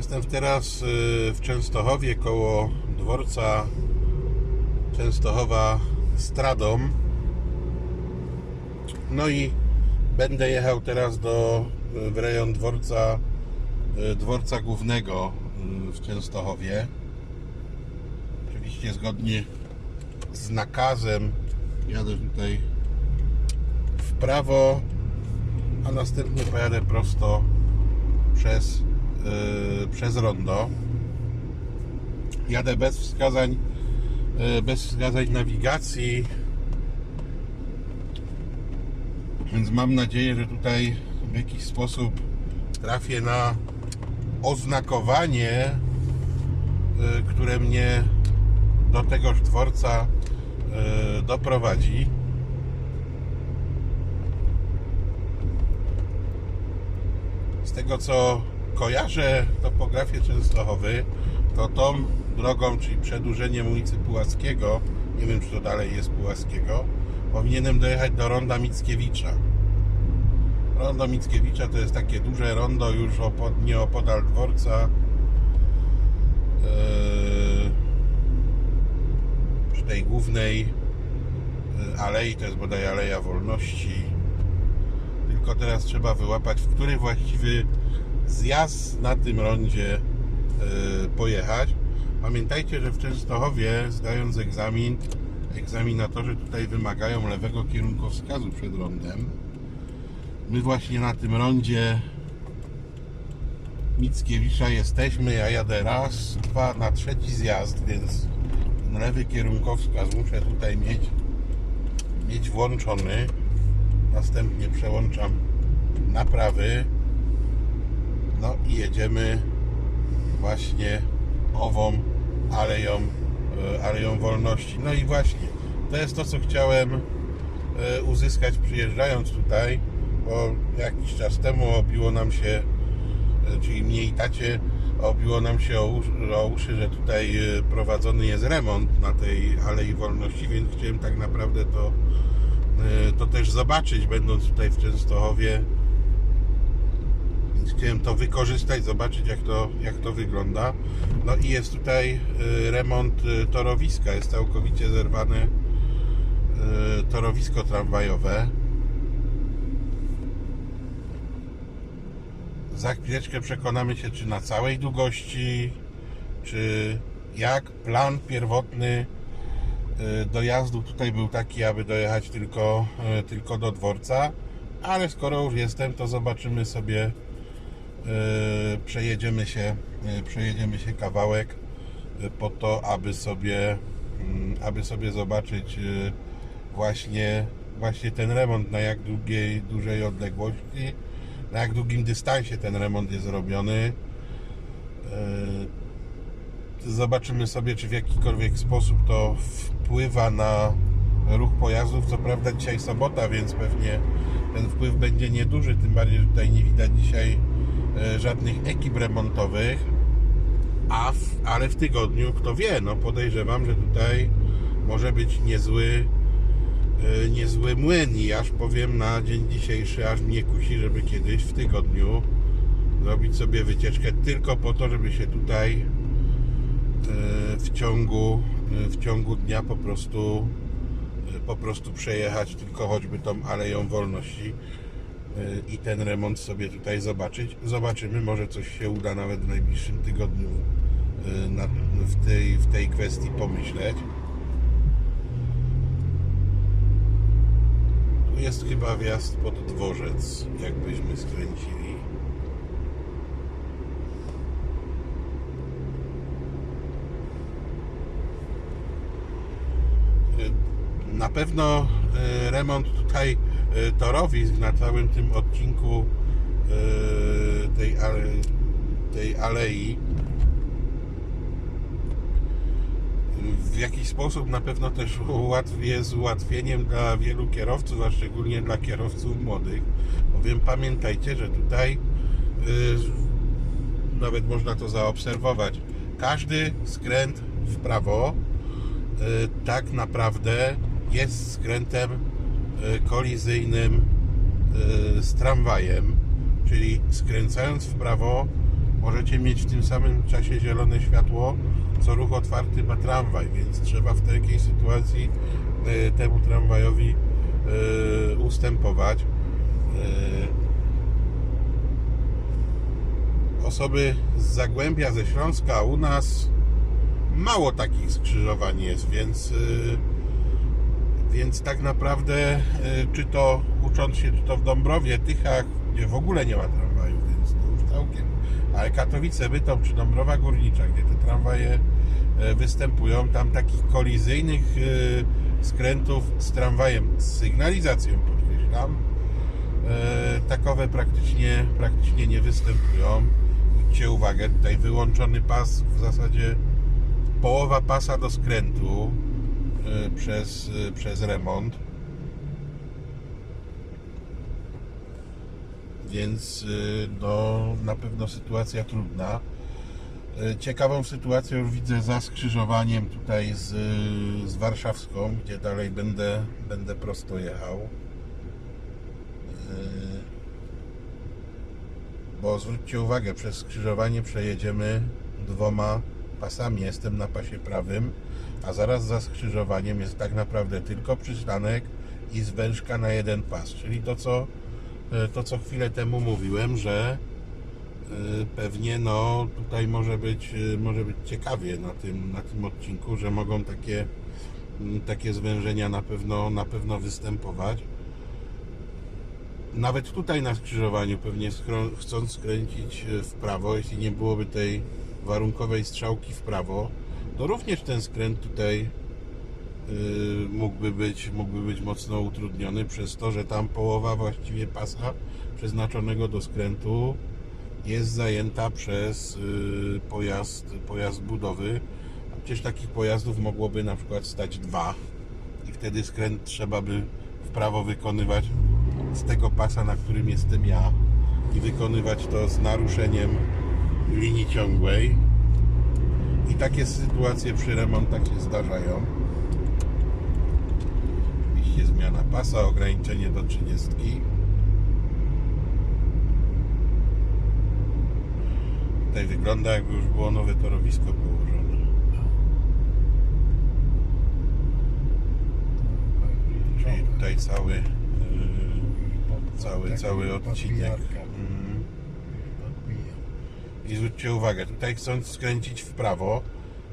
Jestem teraz y, w Częstochowie koło dworca Częstochowa Stradom. No i będę jechał teraz do w rejon dworca y, dworca głównego y, w Częstochowie. Oczywiście zgodnie z nakazem jadę tutaj w prawo, a następnie pojadę prosto przez, przez rondo. Jadę bez wskazań, yy, bez wskazań nawigacji, więc mam nadzieję, że tutaj w jakiś sposób trafię na oznakowanie, yy, które mnie do tegoż dworca doprowadzi. z tego co kojarzę topografię Częstochowy, to tą drogą, czyli przedłużeniem ulicy Pułackiego, nie wiem czy to dalej jest Pułackiego, powinienem dojechać do ronda Mickiewicza. Rondo Mickiewicza to jest takie duże rondo już opod, dworca. Yy, przy tej głównej yy, alei, to jest bodaj Aleja Wolności tylko teraz trzeba wyłapać, w który właściwy zjazd na tym rondzie e, pojechać. Pamiętajcie, że w Częstochowie zdając egzamin, egzaminatorzy tutaj wymagają lewego kierunkowskazu przed rondem. My właśnie na tym rondzie Mickiewicza jesteśmy. Ja jadę raz, dwa, na trzeci zjazd, więc ten lewy kierunkowskaz muszę tutaj mieć, mieć włączony. Następnie przełączam na prawy. No i jedziemy właśnie ową aleją, e, aleją wolności. No i właśnie, to jest to, co chciałem e, uzyskać przyjeżdżając tutaj, bo jakiś czas temu obiło nam się, e, czyli mnie i tacie, obiło nam się o o uszy, że tutaj prowadzony jest remont na tej Alei Wolności, więc chciałem tak naprawdę to to też zobaczyć, będąc tutaj w Częstochowie. Chciałem to wykorzystać, zobaczyć jak to, jak to wygląda. No i jest tutaj remont torowiska, jest całkowicie zerwane torowisko tramwajowe. Za chwileczkę przekonamy się, czy na całej długości, czy jak plan pierwotny dojazdu tutaj był taki, aby dojechać tylko, tylko do dworca, ale skoro już jestem, to zobaczymy sobie, przejedziemy się, przejedziemy się kawałek po to, aby sobie, aby sobie zobaczyć właśnie, właśnie ten remont, na jak długiej, dużej odległości, na jak długim dystansie ten remont jest robiony zobaczymy sobie, czy w jakikolwiek sposób to wpływa na ruch pojazdów. Co prawda dzisiaj sobota, więc pewnie ten wpływ będzie nieduży, tym bardziej, że tutaj nie widać dzisiaj e, żadnych ekip remontowych. A w, ale w tygodniu, kto wie, no podejrzewam, że tutaj może być niezły e, niezły młyn i aż powiem na dzień dzisiejszy, aż mnie kusi, żeby kiedyś w tygodniu zrobić sobie wycieczkę tylko po to, żeby się tutaj w ciągu, w ciągu dnia po prostu po prostu przejechać tylko choćby tą Aleją Wolności i ten remont sobie tutaj zobaczyć. Zobaczymy, może coś się uda nawet w najbliższym tygodniu na, w, tej, w tej kwestii pomyśleć. Tu jest chyba wjazd pod dworzec, jakbyśmy skręcili. Na pewno e, remont tutaj e, torowisk na całym tym odcinku e, tej, tej alei w jakiś sposób na pewno też jest ułatwieniem dla wielu kierowców, a szczególnie dla kierowców młodych, bowiem pamiętajcie, że tutaj nawet można to zaobserwować. Każdy skręt w prawo tak naprawdę jest skrętem kolizyjnym z tramwajem, czyli skręcając w prawo możecie mieć w tym samym czasie zielone światło, co ruch otwarty ma tramwaj, więc trzeba w takiej sytuacji e, temu tramwajowi e, ustępować. E, Osoby z Zagłębia, ze Śląska, u nas mało takich skrzyżowań jest, więc, więc tak naprawdę, y, czy to ucząc się, czy to w Dąbrowie, Tychach, gdzie w ogóle nie ma tramwaju, więc to już całkiem. Ale Katowice, Bytom czy Dąbrowa Górnicza, gdzie te tramwaje y, występują, tam takich kolizyjnych y, skrętów z tramwajem, z sygnalizacją podkreślam, takowe praktycznie, praktycznie nie występują. Zwróćcie uwagę, tutaj wyłączony pas w zasadzie połowa pasa do skrętu przez, y, przez remont. Więc y, no, na pewno sytuacja trudna. Y, Ciekawą sytuację już widzę za skrzyżowaniem tutaj z, y, z Warszawską, gdzie dalej będę, będę prosto jechał. Y, Bo zwróćcie uwagę, przez skrzyżowanie przejedziemy dwoma pasami. Jestem na pasie prawym, a zaraz za skrzyżowaniem jest tak naprawdę tylko przystanek i zwężka na jeden pas. Czyli to, co, e, to, co chwilę temu mówiłem, że e, pewnie no, tutaj może być, e, może być ciekawie na tym, na tym odcinku, że mogą takie, takie zwężenia na pewno, na pewno występować nawet tutaj na skrzyżowaniu pewnie chcąc skręcić w prawo, jeśli nie byłoby tej warunkowej strzałki w prawo, to również ten skręt tutaj y, mógłby być, mógłby być mocno utrudniony przez to, że tam połowa właściwie pasa przeznaczonego do skrętu jest zajęta przez y, pojazd, pojazd budowy. A przecież takich pojazdów mogłoby na przykład stać dwa i wtedy skręt trzeba by w prawo wykonywać z tego pasa, na którym jestem ja i wykonywać to z naruszeniem linii ciągłej. I takie sytuacje przy remontach się zdarzają. Oczywiście zmiana pasa, ograniczenie do 30. Tutaj wygląda jakby już było nowe torowisko położone. Czyli tutaj cały, yy, cały, cały odcinek. I zwróćcie uwagę, tutaj chcąc skręcić w prawo,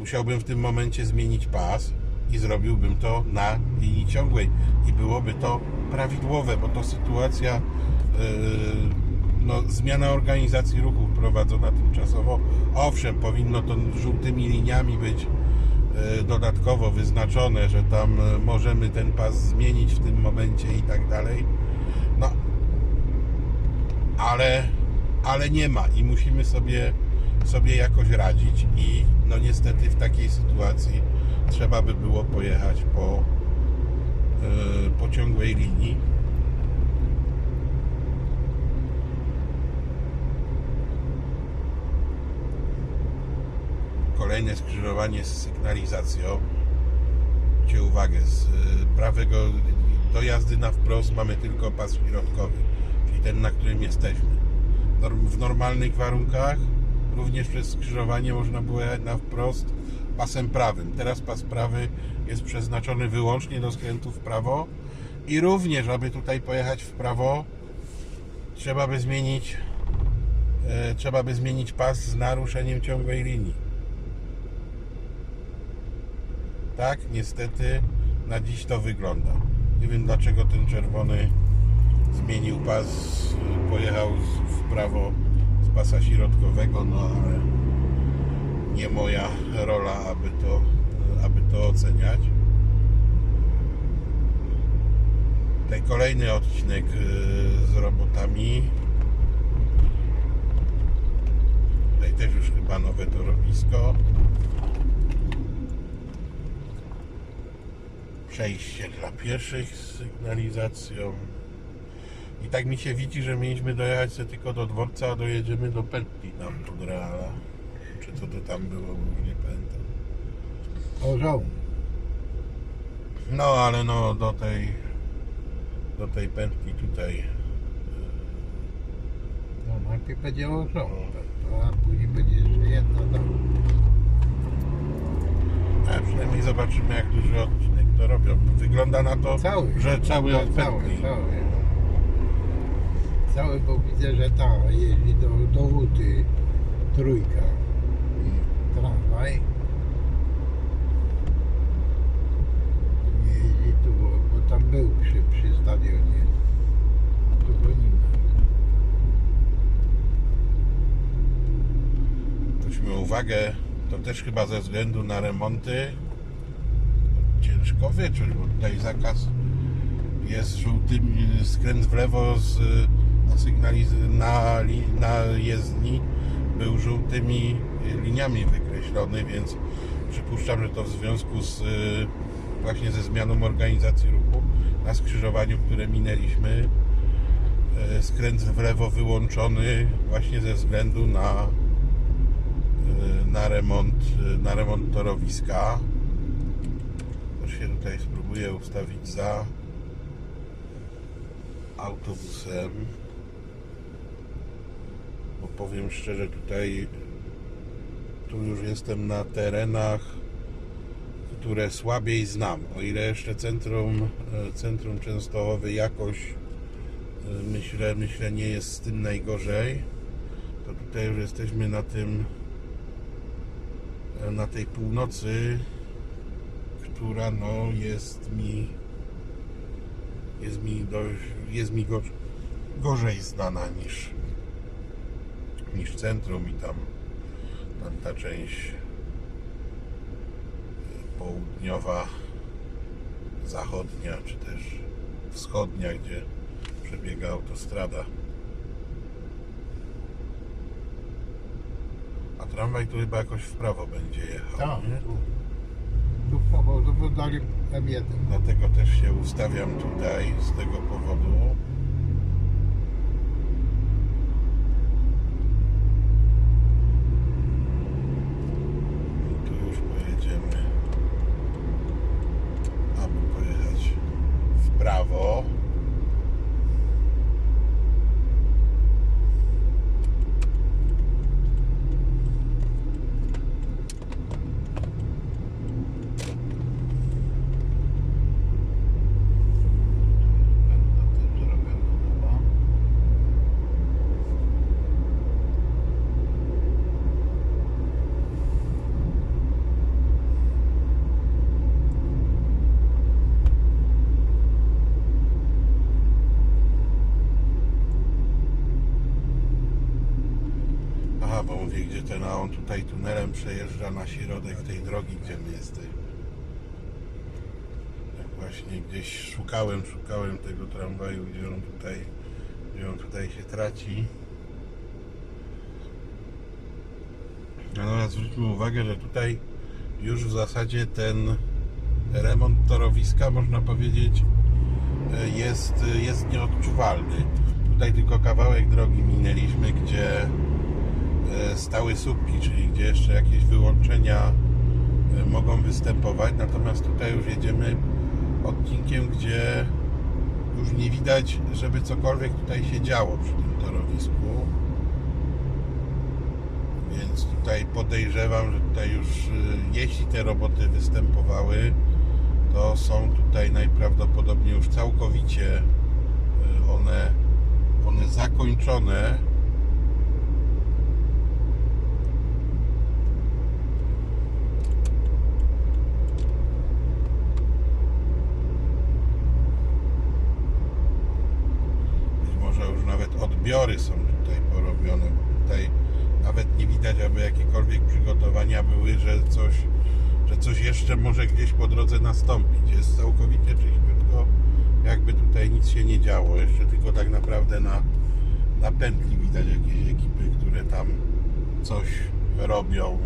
musiałbym w tym momencie zmienić pas i zrobiłbym to na linii ciągłej. I byłoby to prawidłowe, bo to sytuacja, yy, no, zmiana organizacji ruchu wprowadzona tymczasowo. Owszem, powinno to żółtymi liniami być yy, dodatkowo wyznaczone, że tam yy, możemy ten pas zmienić w tym momencie i tak dalej. No, ale, ale nie ma i musimy sobie, sobie jakoś radzić i no niestety w takiej sytuacji trzeba by było pojechać po, yy, po ciągłej linii. Kolejne skrzyżowanie z sygnalizacją. Zwróćcie uwagę, z y, prawego do jazdy na wprost mamy tylko pas środkowy, czyli ten, na którym jesteśmy. W normalnych warunkach również przez skrzyżowanie można było jechać na wprost pasem prawym. Teraz pas prawy jest przeznaczony wyłącznie do skrętu w prawo i również, aby tutaj pojechać w prawo, trzeba by zmienić e, trzeba by zmienić pas z naruszeniem ciągłej linii. Tak, niestety na dziś to wygląda. Nie wiem dlaczego ten czerwony zmienił pas, pojechał w prawo z pasa środkowego, no ale nie moja rola, aby to, aby to oceniać. Tutaj kolejny odcinek y, z robotami. Tutaj też już chyba nowe torowisko. Przejście dla pieszych z sygnalizacją. I tak mi się widzi, że mieliśmy dojechać sobie tylko do dworca, a dojedziemy do pętli tam pod Reala. Czy co to tam było, bo nie pamiętam. Orzeł. No ale no do tej do tej pętli tutaj No, No najpierw będzie orzeł, a później będzie jeszcze jedna tam. A przynajmniej zobaczymy jak duży odcinek to robią. Wygląda na to, Cały. że cały Cały, odpędni. cały. Cały, bo widzę, że ta jeździ do, do Łuty trójka. Tramwaj. Nie jeździ tu, bo, bo tam był przy, przy stadionie. Tu go nie ma. Zwróćmy uwagę, to też chyba ze względu na remonty ciężko wyczuć, bo tutaj zakaz jest żółtym, skręt w lewo z, sygnaliz- na, na jezdni był żółtymi liniami wykreślony, więc przypuszczam, że to w związku z y, właśnie ze zmianą organizacji ruchu na skrzyżowaniu, które minęliśmy y, skręt w lewo wyłączony właśnie ze względu na y, na remont, na remont torowiska. Też się tutaj spróbuję ustawić za autobusem. Bo powiem szczerze, tutaj tu już jestem na terenach, które słabiej znam. O ile jeszcze centrum, e, centrum Częstochowy jakoś e, myślę, myślę nie jest z tym najgorzej, to tutaj już jesteśmy na tym na tej północy, która no jest mi jest mi dość, jest mi go, gorzej znana niż niż centrum i tam, tam ta część południowa, zachodnia czy też wschodnia, gdzie przebiega autostrada. A tramwaj tu chyba jakoś w prawo będzie jechał. Tam, nie? tu. Tu w prawo, dali M1. Dlatego też się ustawiam tutaj z tego powodu. I tu już pojedziemy, aby pojechać w prawo. Będę też zrobione nowa. Aha, bo mówię, gdzie ten, a on tutaj tunelem przejeżdża na środek tej drogi, gdzie my jesteśmy. Tak właśnie gdzieś szukałem, szukałem tego tramwaju, gdzie on tutaj, gdzie on tutaj się traci. Natomiast zwróćmy uwagę, że tutaj już w zasadzie ten remont torowiska, można powiedzieć, jest, jest nieodczuwalny. Tutaj tylko kawałek drogi minęliśmy, gdzie e, stały słupki, czyli gdzie jeszcze jakieś wyłączenia e, mogą występować. Natomiast tutaj już jedziemy odcinkiem, gdzie już nie widać, żeby cokolwiek tutaj się działo przy tym torowisku. Więc tutaj podejrzewam, że tutaj już y, jeśli te roboty występowały, to są tutaj najprawdopodobniej już całkowicie one, one zakończone. Być może już odbiory są tutaj porobione, bo tutaj nawet nie widać, aby jakiekolwiek przygotowania były, że coś, że coś jeszcze może gdzieś po drodze nastąpić. Jest całkowicie czyściutko, jakby tutaj nic się nie działo. Jeszcze tylko tak naprawdę na, na pętli widać jakieś ekipy, które tam coś robią.